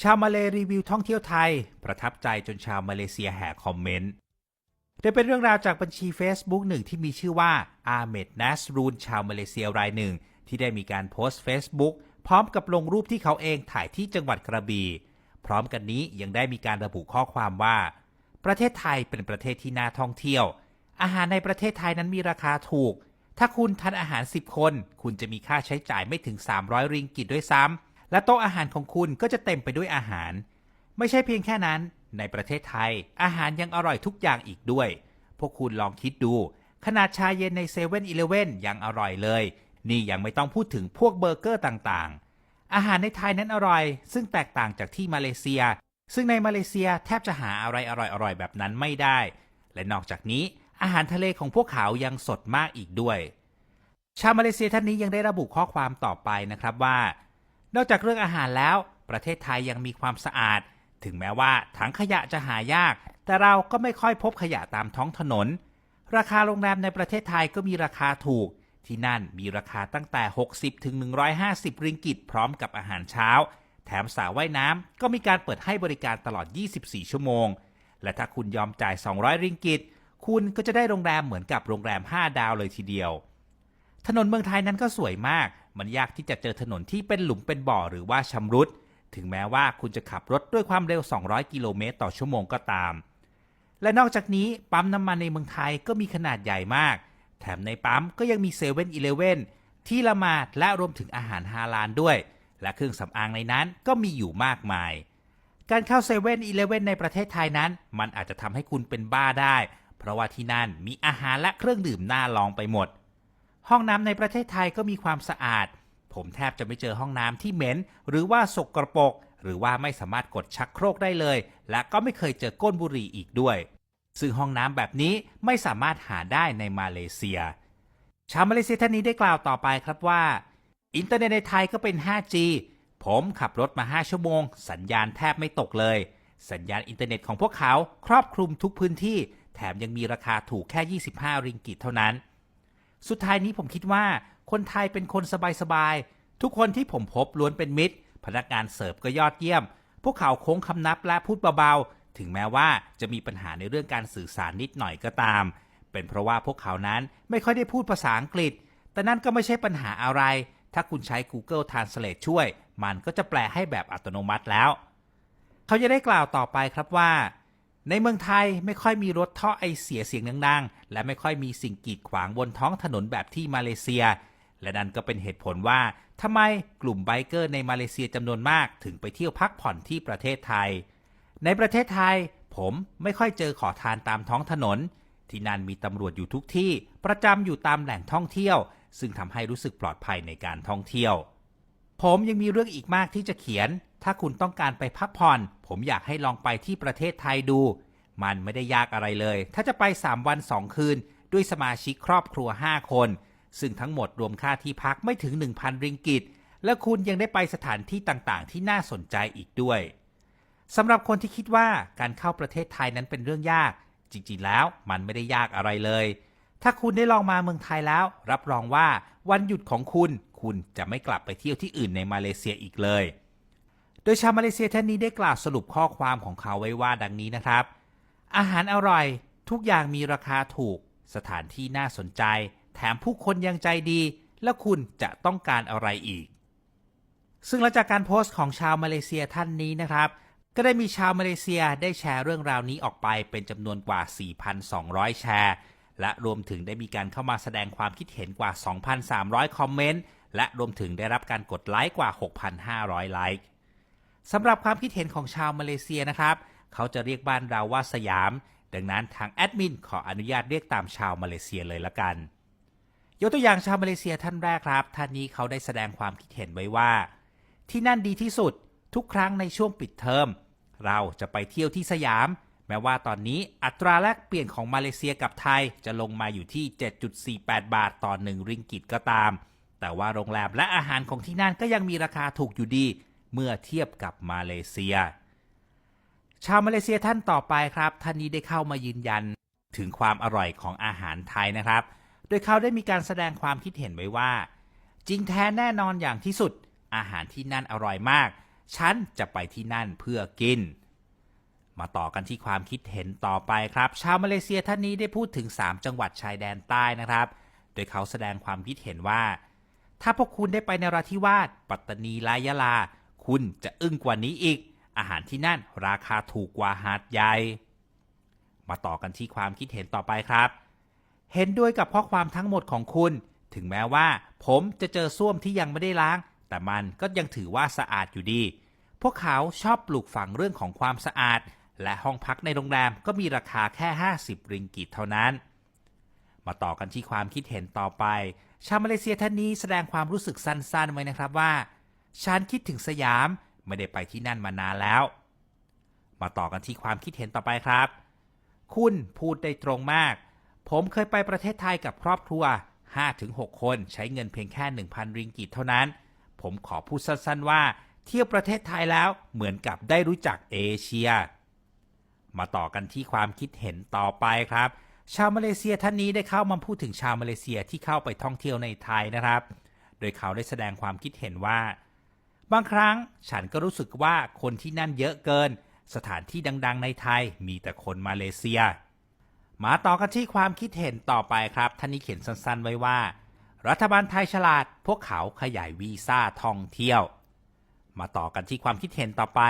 ชาวมาเลรีวิวท่องเที่ยวไทย ประทับใจจนชาวมาเลเซียแห่คอมเมนต์โดยเป็นเรื่องราวจากบัญชี Facebook หนึ่งที่มีชื่อว่าอาเมดนัสรูนชาวมาเลเซียรายหนึ่ง ที่ได้มีการโพสต์ Facebook พร้อมกับลงรูปที่เขาเองถ่ายที่จังหวัดกระบี่พร้อมกันนี้ยังได้มีการระบุข้อความว่า ประเทศไทยเป็นประเทศที่น่าท่องเที่ยว อาหารในประเทศไทยนั้นมีราคาถูก ถ้าคุณทานอาหาร 10 คน คุณจะมีค่าใช้จ่ายไม่ถึง 300 ริงกิตด้วยซ้ำ และโต๊ะอาหารของคุณก็จะเต็มไปด้วยอาหาร ไม่ใช่เพียงแค่นั้น ในประเทศไทย อาหารยังอร่อยทุกอย่างอีกด้วย พวกคุณลองคิดดู ขนาดชาเย็นในเซเว่นอีเลเว่นยังอร่อยเลย นี่ยังไม่ต้องพูดถึงพวกเบอร์เกอร์ต่างๆ อาหารในไทยนั้นอร่อย ซึ่งแตกต่างจากที่มาเลเซีย ซึ่งในมาเลเซียแทบจะหาอะไรอร่อยๆแบบนั้นไม่ได้ และนอกจากนี้อาหารทะเลของพวกเขายังสดมากอีกด้วย ชาวมาเลเซียท่านนี้ยังได้ระบุข้อความต่อไปนะครับว่า นอกจากเรื่องอาหารแล้ว ประเทศไทยยังมีความสะอาด ถึงแม้ว่าถังขยะจะหายาก แต่เราก็ไม่ค่อยพบขยะตามท้องถนน ราคาโรงแรมในประเทศไทยก็มีราคาถูก ที่นั่นมีราคาตั้งแต่ 60ถึง150 ริงกิตพร้อมกับอาหารเช้า แถมสระว่ายน้ำก็มีการเปิดให้บริการตลอด 24 ชั่วโมง และถ้าคุณยอมจ่าย 200 ริงกิตคุณก็จะได้โรงแรมเหมือนกับโรงแรม 5 ดาวเลยทีเดียว ถนนเมืองไทยนั้นก็สวยมาก มันยากที่จะเจอถนนที่เป็นหลุมเป็นบ่อหรือว่าชำรุด ถึงแม้ว่าคุณจะขับรถด้วยความเร็ว 200 กิโลเมตรต่อชั่วโมงก็ตาม และนอกจากนี้ปั๊มน้ำมันในเมืองไทยก็มีขนาดใหญ่มาก แถมในปั๊มก็ยังมีเซเว่นอีเลเว่นที่ละมาดและรวมถึงอาหารฮาลาลด้วย และเครื่องสำอางในนั้นก็มีอยู่มากมาย การเข้าเซเว่นอีเลเว่นในประเทศไทยนั้น มันอาจจะทำให้คุณเป็นบ้าได้ เพราะว่าที่นั่นมีอาหารและเครื่องดื่มน่าลองไปหมด ห้องน้ำในประเทศไทยก็มีความสะอาด ผมแทบจะไม่เจอห้องน้ำที่เหม็น หรือว่าสกรปรกหรือว่าไม่สามารถกดชักโครกได้เลย และก็ไม่เคยเจอก้นบุหรี่อีกด้วย ซึ่งห้องน้ำแบบนี้ไม่สามารถหาได้ในมาเลเซีย ชาวมาเลเซียท่านนี้ได้กล่าวต่อไปครับว่า อินเทอร์เน็ตในไทยก็เป็น 5G ผมขับรถมา 5 ชั่วโมง สัญญาณแทบไม่ตกเลย สัญญาณอินเทอร์เน็ตของพวกเขาครอบคลุมทุกพื้นที่ แถมยังมีราคาถูกแค่ 25 ริงกิตเท่านั้น สุดท้ายนี้ผมคิดว่าคนไทยเป็นคนสบายๆ ทุกคนที่ผมพบล้วนเป็นมิตร พนักงานเสิร์ฟก็ยอดเยี่ยม พวกเขาโค้งคำนับและพูดเบาๆ ถึงแม้ว่าจะมีปัญหาในเรื่องการสื่อสารนิดหน่อยก็ตาม เป็นเพราะว่าพวกเขานั้นไม่ค่อยได้พูดภาษาอังกฤษ แต่นั่นก็ไม่ใช่ปัญหาอะไร ถ้าคุณใช้ Google Translate ช่วย มันก็จะแปลให้แบบอัตโนมัติแล้ว เขาจะได้กล่าวต่อไปครับว่า ในเมืองไทยไม่ค่อยมีรถท่อไอเสียเสียงดังๆ และไม่ค่อยมีสิ่งกีดขวางบนท้องถนนแบบที่มาเลเซีย และนั่นก็เป็นเหตุผลว่าทำไมกลุ่มไบเกอร์ในมาเลเซียจำนวนมากถึงไปเที่ยวพักผ่อนที่ประเทศไทย ในประเทศไทย ผมไม่ค่อยเจอขอทานตามท้องถนน ที่นั่นมีตำรวจอยู่ทุกที่ ประจำอยู่ตามแหล่งท่องเที่ยว ซึ่งทำให้รู้สึกปลอดภัยในการท่องเที่ยว ผมยังมีเรื่องอีกมากที่จะเขียน ถ้าคุณต้องการไปพักผ่อน ผมอยากให้ลองไปที่ประเทศไทยดู มันไม่ได้ยากอะไรเลย ถ้าจะไป 3 วัน 2 คืน ด้วยสมาชิกครอบครัว 5 คน ซึ่งทั้งหมดรวมค่าที่พักไม่ถึง 1,000 ริงกิต และคุณยังได้ไปสถานที่ต่างๆ ที่น่าสนใจอีกด้วยสำหรับคนที่คิดว่าการเข้าประเทศไทยนั้นเป็นเรื่องยาก จริงๆ แล้วมันไม่ได้ยากอะไรเลย ถ้าคุณได้ลองมาเมืองไทยแล้ว รับรองว่าวันหยุดของคุณ คุณจะไม่กลับไปเที่ยวที่อื่นในมาเลเซียอีกเลย โดยชาวมาเลเซียท่านนี้ได้กล่าวสรุปข้อความของเขาไว้ว่าดังนี้นะครับ อาหารอร่อย ทุกอย่างมีราคาถูก สถานที่น่าสนใจ แถมผู้คนยังใจดี แล้วคุณจะต้องการอะไรอีก ซึ่งหลังจากการโพสต์ของชาวมาเลเซียท่านนี้นะครับ ก็ได้มีชาวมาเลเซียได้แชร์เรื่องราวนี้ออกไปเป็นจำนวนกว่า 4,200 แชร์ และรวมถึงได้มีการเข้ามาแสดงความคิดเห็นกว่า 2,300 คอมเมนต์ และรวมถึงได้รับการกดไลค์กว่า 6,500 ไลค์ สำหรับความคิดเห็นของชาวมาเลเซียนะครับ เขาจะเรียกบ้านเราว่าสยาม ดังนั้นทางแอดมินขออนุญาตเรียกตามชาวมาเลเซียเลยละกัน ยกตัวอย่างชาวมาเลเซียท่านแรกครับ ท่านนี้เขาได้แสดงความคิดเห็นไว้ว่า ที่นั่นดีที่สุดทุกครั้งในช่วงปิดเทอมเราจะไปเที่ยวที่สยาม แม้ว่าตอนนี้อัตราแลกเปลี่ยนของมาเลเซียกับไทยจะลงมาอยู่ที่ 7.48 บาทต่อ 1 ริงกิตก็ตาม แต่ว่าโรงแรมและอาหารของที่นั่นก็ยังมีราคาถูกอยู่ดี เมื่อเทียบกับมาเลเซีย ชาวมาเลเซียท่านต่อไปครับ ท่านนี้ได้เข้ามายืนยันถึงความอร่อยของอาหารไทยนะครับ โดยเขาได้มีการแสดงความคิดเห็นไว้ว่า จริงแท้แน่นอนอย่างที่สุด อาหารที่นั่นอร่อยมาก ฉันจะไปที่นั่นเพื่อกิน มาต่อกันที่ความคิดเห็นต่อไปครับ ชาวมาเลเซียท่านนี้ได้พูดถึง 3 จังหวัดชายแดนใต้นะครับ โดยเขาแสดงความคิดเห็นว่า ถ้าพวกคุณได้ไปนราธิวาส ปัตตานีละยะลา คุณจะอึ้งกว่านี้อีก อาหารที่นั่นราคาถูกกว่าหาดใหญ่ มาต่อกันที่ความคิดเห็นต่อไปครับ เห็นด้วยกับข้อความทั้งหมดของคุณ ถึงแม้ว่าผมจะเจอส้วมที่ยังไม่ได้ล้าง แต่มันก็ยังถือว่าสะอาดอยู่ดี พวกเขาชอบปลูกฝังเรื่องของความสะอาด และห้องพักในโรงแรมก็มีราคาแค่ 50 ริงกิตเท่านั้น มาต่อกันที่ความคิดเห็นต่อไป ชาวมาเลเซียท่านนี้แสดงความรู้สึกสั้นๆไว้นะครับว่า ฉันคิดถึงสยาม ไม่ได้ไปที่นั่นมานานแล้ว มาต่อกันที่ความคิดเห็นต่อไปครับ คุณพูดได้ตรงมาก ผมเคยไปประเทศไทยกับครอบครัว 5-6 คนใช้เงินเพียงแค่ 1,000 ริงกิตเท่านั้น ผมขอพูดสั้นๆว่า เที่ยวประเทศไทยแล้วเหมือนกับได้รู้จักเอเชีย มาต่อกันที่ความคิดเห็นต่อไปครับ ชาวมาเลเซียท่านนี้ได้เข้ามาพูดถึงชาวมาเลเซียที่เข้าไปท่องเที่ยวในไทยนะครับ โดยเขาได้แสดงความคิดเห็นว่า บางครั้งฉันก็รู้สึกว่าคนที่นั่นเยอะเกิน สถานที่ดัง ๆ ในไทยมีแต่คนมาเลเซีย มาต่อกันที่ความคิดเห็นต่อไปครับท่านนี้เขียนสั้น ๆ ไว้ว่า รัฐบาลไทยฉลาด พวกเขาขยายวีซ่าท่องเที่ยว มาต่อกันที่ความคิดเห็นต่อไป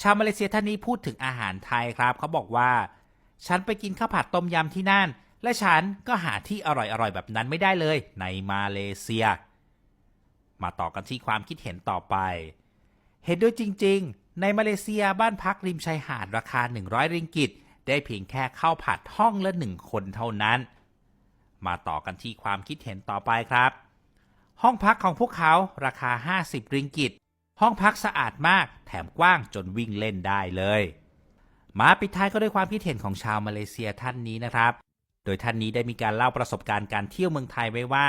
ชาวมาเลเซียท่านนี้พูดถึงอาหารไทยครับเขาบอกว่า ฉันไปกินข้าวผัดต้มยำที่นั่น และฉันก็หาที่อร่อยๆแบบนั้นไม่ได้เลยในมาเลเซีย มาต่อกันที่ความคิดเห็นต่อไป เห็นด้วยจริง ๆ ในมาเลเซียบ้านพักริมชายหาดราคา 100 ริงกิต ได้เพียงแค่เข้าผัดห้องละหนึ่งคนเท่านั้น มาต่อกันที่ความคิดเห็นต่อไปครับ ห้องพักของพวกเขาราคา 50 ริงกิต ห้องพักสะอาดมาก แถมกว้างจนวิ่งเล่นได้เลยมาปิดท้ายก็ด้วยความคิดเห็นของชาวมาเลเซียท่านนี้นะครับ โดยท่านนี้ได้มีการเล่าประสบการณ์การเที่ยวเมืองไทยไว้ว่า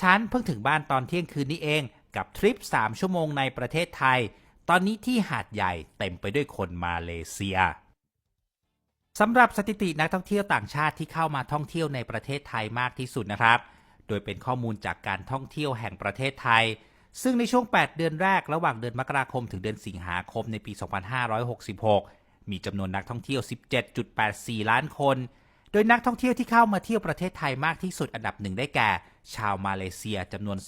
ฉันเพิ่งถึงบ้านตอนเที่ยงคืนนี้เองกับทริป 3 ชั่วโมงในประเทศไทย ตอนนี้ที่หาดใหญ่เต็มไปด้วยคนมาเลเซียสำหรับสถิตินักท่องเที่ยวต่างชาติที่เข้ามาท่องเที่ยวในประเทศไทยมากที่สุดนะครับ โดยเป็นข้อมูลจากการท่องเที่ยวแห่งประเทศไทย ซึ่งในช่วง 8 เดือนแรกระหว่างเดือนมกราคมถึงเดือนสิงหาคมในปี 2566 มีจำนวนนักท่องเที่ยว 17.84 ล้านคน ดยนักท่องเที่ยวที่เข้ามาเที่ยวประเทศไทยมากที่สุดอันดับหนึ่งได้แก่ ชาวมาเลเซียจำนวน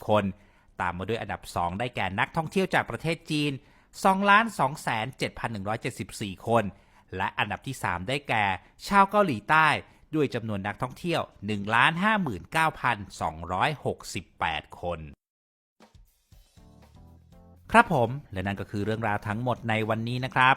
2,854,260 คน ตามมาด้วยอันดับ 2 ได้แก่นักท่องเที่ยวจากประเทศจีน 2,207,174 คน และอันดับที่ 3 ได้แก่ ชาวเกาหลีใต้ ด้วยจำนวนนักท่องเที่ยว 1,59,268 คนครับผม และนั่นก็คือเรื่องราวทั้งหมดในวันนี้นะครับ